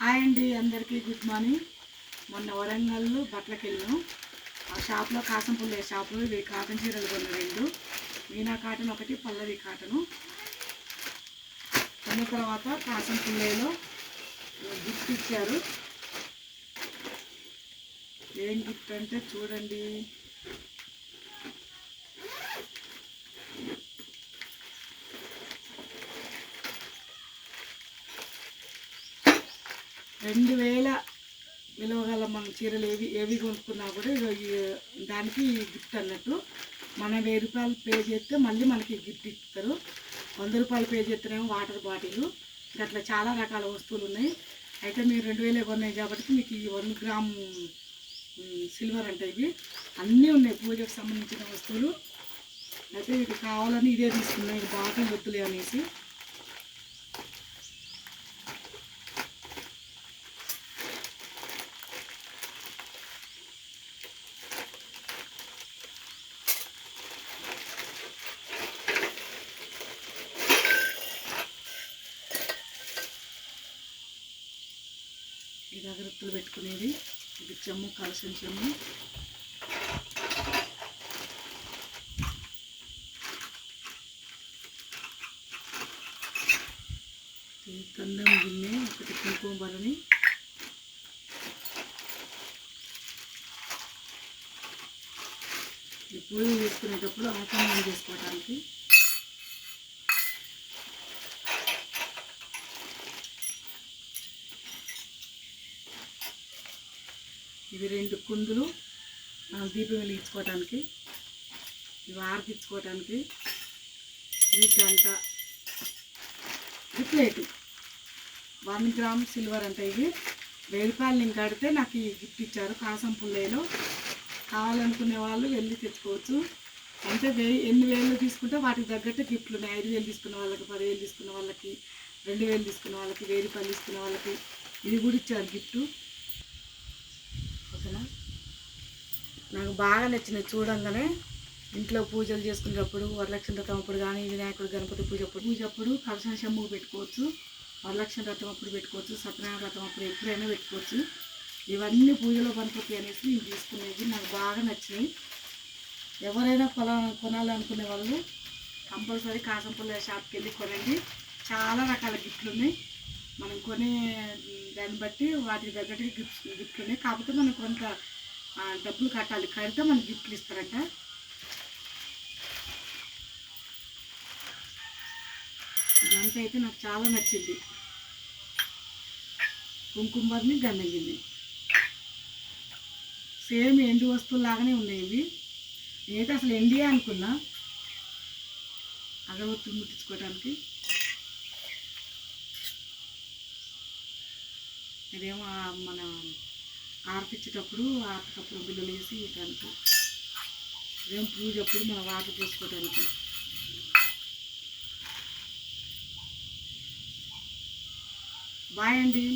Hi అండి అందరికీ good morning. మొన్న వరంగల్లో బట్టలకు వెళ్ళాం ఆ షాప్లో కాసం పుల్లే షాపులో ఇవి కాటన్ చీరలు కొన్ని రెండు. మీనా కాటన్ ఒకటి పల్లవి కాటను. కొన్న తర్వాత కాసం పుల్లేలో గిఫ్ట్ ఇచ్చారు. ఏం గిఫ్ట్ అంటే చూడండి. రెండు వేల విలువ గల మన చీరలు ఏవి ఏవి కొనుక్కున్నా కూడా ఈ దానికి గిఫ్ట్ అన్నట్టు మనం వెయ్యి రూపాయలు పే చేస్తే మళ్ళీ మనకి గిఫ్ట్ ఇస్తారు. వంద రూపాయలు పే చేస్తేనేమో వాటర్ బాటిల్ అట్లా చాలా రకాల వస్తువులు ఉన్నాయి. అయితే మీరు రెండు వేలే కొన్నాయి కాబట్టి మీకు ఈ వన్ గ్రామ్ సిల్వర్ అంటే ఇవి. అన్నీ ఉన్నాయి పూజకు సంబంధించిన వస్తువులు. అయితే ఇది కావాలని ఇదే తీసుకున్నాయి బాటిల్ వద్దులే అనేసి. ఇది అగరత్తులు పెట్టుకునేది. ఇది చెమ్ము కలసిన చెమ్ము. కందం గిన్నె ఒకటి కుంకుమ బలని పూజ చేసుకునేటప్పుడు ఆచమనం చేసుకోవడానికి ఇవి రెండు కుందులు మనం దీపం వెలిగించుకోవడానికి ఇవి ఆరగించుకోవటానికి ఇవి గంట ఇది ప్లేటు. వన్ గ్రామ్ సిల్వర్ అంటే ఇవి. వెయ్యి రూపాయలు నేను కడితే నాకు ఈ గిఫ్ట్ ఇచ్చారు కాసం పుల్లయ్యలో. కావాలనుకునే వాళ్ళు వెళ్ళి తెచ్చుకోవచ్చు. అంటే వెయ్యి ఎన్ని వేలు తీసుకుంటే వాటికి తగ్గట్టు గిఫ్ట్లు ఉన్నాయి. ఐదు వేలు తీసుకున్న వాళ్ళకి పదివేలు తీసుకున్న వాళ్ళకి రెండు వేలు తీసుకున్న వాళ్ళకి వెయ్యి రూపాయలు తీసుకున్న వాళ్ళకి. ఇది కూడా ఇచ్చారు గిఫ్ట్. ఓకేనా నాకు బాగా నచ్చింది చూడంగానే ఇంట్లో పూజలు చేసుకునేటప్పుడు వరలక్ష్మి వ్రతం అప్పుడు కానీ వినాయకుడు గణపతి పూజ అప్పుడు పూజ అప్పుడు కలశం శమ్ముకు పెట్టుకోవచ్చు. వరలక్ష్మి వ్రతం అప్పుడు పెట్టుకోవచ్చు. సత్యనారాయణ వ్రతం అప్పుడు ఎప్పుడైనా పెట్టుకోవచ్చు. ఇవన్నీ పూజలో పనికొస్తాయి అనేసి నేను తీసుకునేది నాకు బాగా నచ్చినాయి ఎవరైనా కొన కొనాలనుకునే వాళ్ళు కంపల్సరీ కాసంపల్లి షాప్కి వెళ్ళి కొనండి. చాలా రకాల గిఫ్ట్లు ఉన్నాయి మనం కొనే దాన్ని బట్టి వాటికి తగ్గట్టుగా గిఫ్ట్స్ గిఫ్ట్లు ఉన్నాయి. కాకపోతే మనం కొంత డబ్బులు కట్టాలి. కడితే మనకి గిఫ్ట్లు ఇస్తారంట. ఇదంతా అయితే నాకు చాలా నచ్చింది. కుంకుమర్ని గన్నగిన్ని సేమ్ ఎండు వస్తువులాగానే ఉన్నాయి ఇవి. నేనైతే అసలు ఎండియా అనుకున్నా. అగరబత్తులు ముట్టించుకోవడానికి ఇదేమో మన ఆర్పిచ్చేటప్పుడు ఆర్పిటప్పుడు బిల్లులు వేసి ఇవ్వటానికి. ఇదేం పూజ అప్పుడు మనం వాటర్ పోసుకోవడానికి బాయ్ అండి.